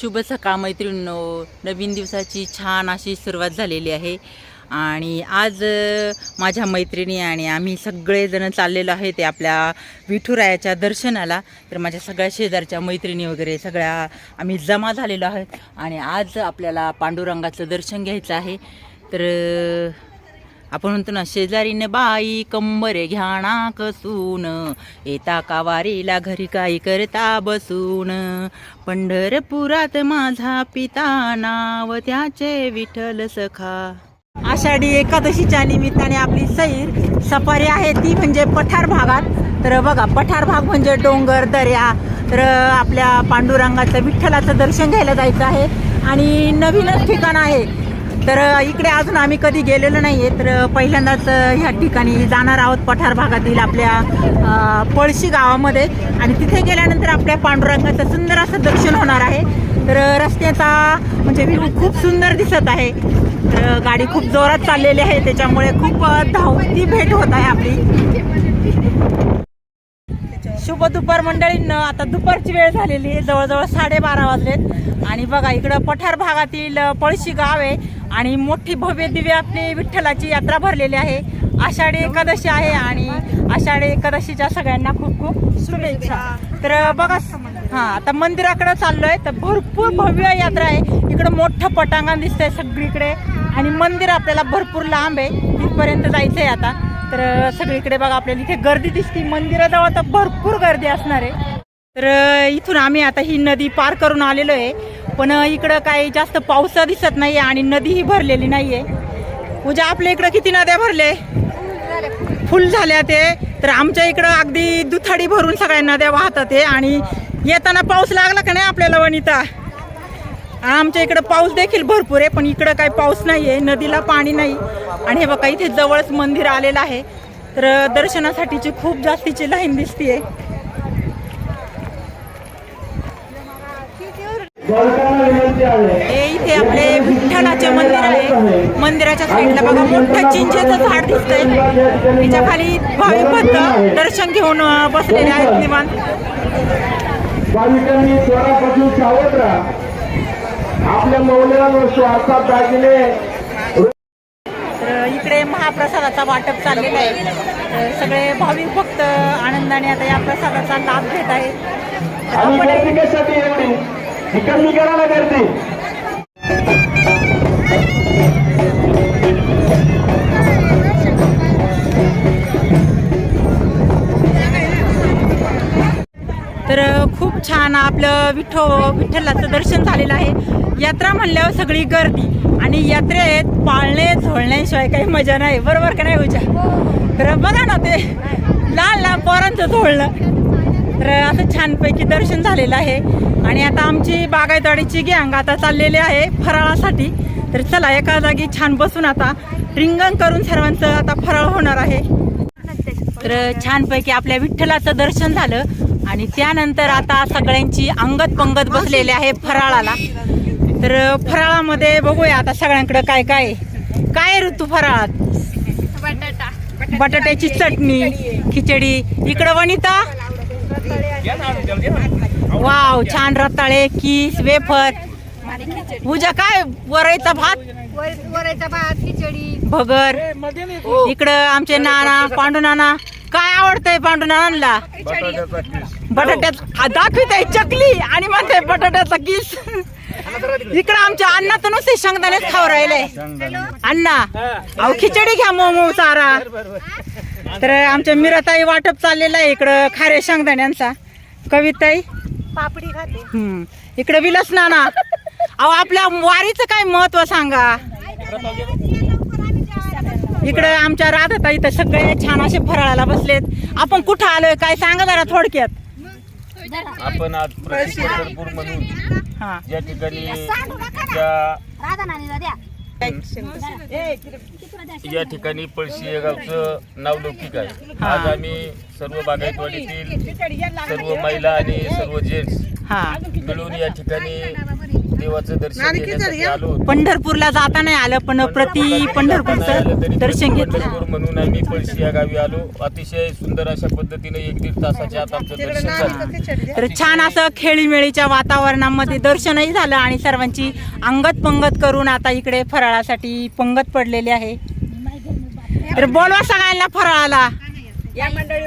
शुभ सकाळ मैत्रिणींनो. नवीन दिवसाची छान अशी सुरुवात झालेली आहे. आणि आज माझ्या मैत्रिणी आणि आम्ही सगळेजण चाललेलो आहे ते आपल्या विठुरायाच्या दर्शनाला. तर माझ्या सगळ्या शेजारच्या मैत्रिणी वगैरे सगळ्या आम्ही जमा झालेलो आहोत. आणि आज आपल्याला पांडुरंगाचं दर्शन घ्यायचं आहे. तर आपण म्हणतो ना शेजारीने बाई कंबरे घ्याणा कसून. येता कावारीला घरी काही करता बसून. पंढरपुरात माझा पिता नाव त्याचे विठ्ठल सखा. आषाढी एकादशीच्या निमित्ताने आपली सैर सफारी आहे ती म्हणजे पठार भागात. तर बघा पठार भाग म्हणजे डोंगर दर्या. तर आपल्या पांडुरंगाचं विठ्ठलाचं दर्शन घ्यायला जायचं आहे. आणि नवीनच ठिकाण आहे. तर इकडे अजून आम्ही कधी गेलेलो नाही आहे तर पहिल्यांदाच ह्या ठिकाणी जाणार आहोत पठार भागातील आपल्या पळशी गावामध्ये. आणि तिथे गेल्यानंतर आपल्या पांडुरंगाचं सुंदर असं दर्शन होणार आहे. तर रस्त्याचा म्हणजे व्ह्यू खूप सुंदर दिसत आहे. तर गाडी खूप जोरात चाललेली आहे त्याच्यामुळे खूप धावती भेट होत आहे आपली. शुभ दुपार मंडळींना आता दुपारची वेळ झालेली आहे जवळजवळ साडेबारा वाजलेत. आणि बघा इकडं पठार भागातील पळशी गाव आहे. आणि मोठी भव्य दिव्य आपली विठ्ठलाची यात्रा भरलेली आहे. आषाढी एकादशी आहे आणि आषाढी एकादशीच्या सगळ्यांना खूप खूप शुभेच्छा. तर बघा हा आता मंदिराकडे चाललोय तर भरपूर भव्य यात्रा आहे. इकडं मोठं पटांगण दिसतंय सगळीकडे आणि मंदिर आपल्याला भरपूर लांब आहे. तिथपर्यंत जायचंय आता. तर सगळीकडे बघा आपल्याला इथे गर्दी दिसते. मंदिराजवळ तर भरपूर गर्दी असणार आहे. तर इथून आम्ही आता ही नदी पार करून आलेलो आहे. पण इकडं काही जास्त पाऊस दिसत नाहीये आणि नदीही भरलेली नाहीये. पूजा आपल्या इकडं किती नद्या भरले? फुल झाल्या ते. तर आमच्या इकडं अगदी दुथाडी भरून सगळ्या नद्या वाहतात आहे आणि येताना पाऊस लागला का नाही आपल्याला वनिता? आमच्या इकडं पाऊस देखील भरपूर आहे पण इकडं काही पाऊस नाही आहे नदीला पाणी नाही. आणि हे बघा इथे जवळच मंदिर आलेलं आहे. तर दर्शनासाठीची खूप जास्तीची लाईन दिसतीये. आहे हे इथे आपले विठ्ठलाचे मंदिर आहे. मंदिराच्या साईडला बघा मोठं चिंचेचं झाड दिसतंय. त्याच्याखाली भाविक भक्त दर्शन घेऊन बसलेले आहेत निवांत. भाविकांनी स्वरापासून सावध राहा. आपल्या मौल्यवान स्वार्थात दागिने. इकडे महाप्रसादाचा वाटप चाललेला आहे. सगळे भाविक भक्त आनंदाने आता या प्रसादाचा लाभ घेत आहेत. तर करायला गर्दी. तर खूप छान आपलं विठो विठ्ठलाचं दर्शन झालेलं आहे. यात्रा म्हणल्यावर सगळी गर्दी आणि यात्रेत पाळणे झोळण्याशिवाय काही मजा नाही. बरोबर का नाही उजा तर बघा ना ते लहान लहान पोरांचं झोळणं. तर असं छानपैकी दर्शन झालेलं आहे. आणि आता आमची बागायतवाडीची गँग आता चाललेली आहे फराळासाठी. तर चला एका जागी छान बसून आता रिंगण करून सर्वांचं आता फराळ होणार आहे. तर छानपैकी आपल्या विठ्ठलाचं दर्शन झालं. आणि त्यानंतर आता सगळ्यांची अंगत पंगत बसलेली आहे फराळाला. तर फराळामध्ये बघूया आता सगळ्यांकडे काय काय. काय ऋतू फराळात? बटाटा. बटाट्याची चटणी खिचडी. इकडं वनिता? वाव छान रताळे किस वेफर. पूजा काय वरायचा भात? वर- वरायचा भात खिचडी भगर. इकडं आमचे नाना पांडू नाना. काय आवडतंय पांडू नानांना? बटाट्यात आ, दाखवित चकली. आणि म्हणते बटाट्याचा किस. इकडं आमच्या अण्णा तर नुसते शेंगदाणेच खाऊ राहिले. अण्णा अहो खिचडी घ्या मोमो सारा. तर आमच्या मिराताई वाटप चाललेलं आहे इकडं खारे शेंगदाण्यांचा कविताई. पापडी खाते. हम्म. इकडे विलस नाना. अहो आपल्या वारीचं काय महत्त्व सांगा? इकडे आमच्या राधाता इथं सगळे छान असे फराळाला बसलेत. आपण कुठं आलोय काय सांगा जरा थोडक्यात. आपण आज प्रति पंढरपूर म्हणून हा. या ठिकाणी ज्या राधा नानीला द्या. या ठिकाणी पळशी या गावचं नाव लौकिक आहे. आज आम्ही सर्व बागायतवाडीतील सर्व महिला आणि सर्व जेंट्स मिळून या ठिकाणी देवाचं दर्शन घेण्यासाठी आलो होतो. पंढरपूरला जाता नाही आलं पण प्रति पंढरपूरचं तरी दर्शन घेतलं. पंढरपूर म्हणून आम्ही पळशी या गावी आलो. अतिशय सुंदर अशा पद्धतीने एक दीड तासाच्या आत आमचं दर्शन झालं. तर छान असं खेळीमेळीच्या वातावरणामध्ये दर्शनही झालं आणि सर्वांची अंगत पंगत करून आता इकडे फराळासाठी पंगत पडलेली आहे. तर बोलवा सगळ्यांना फराळाला. या मंडळी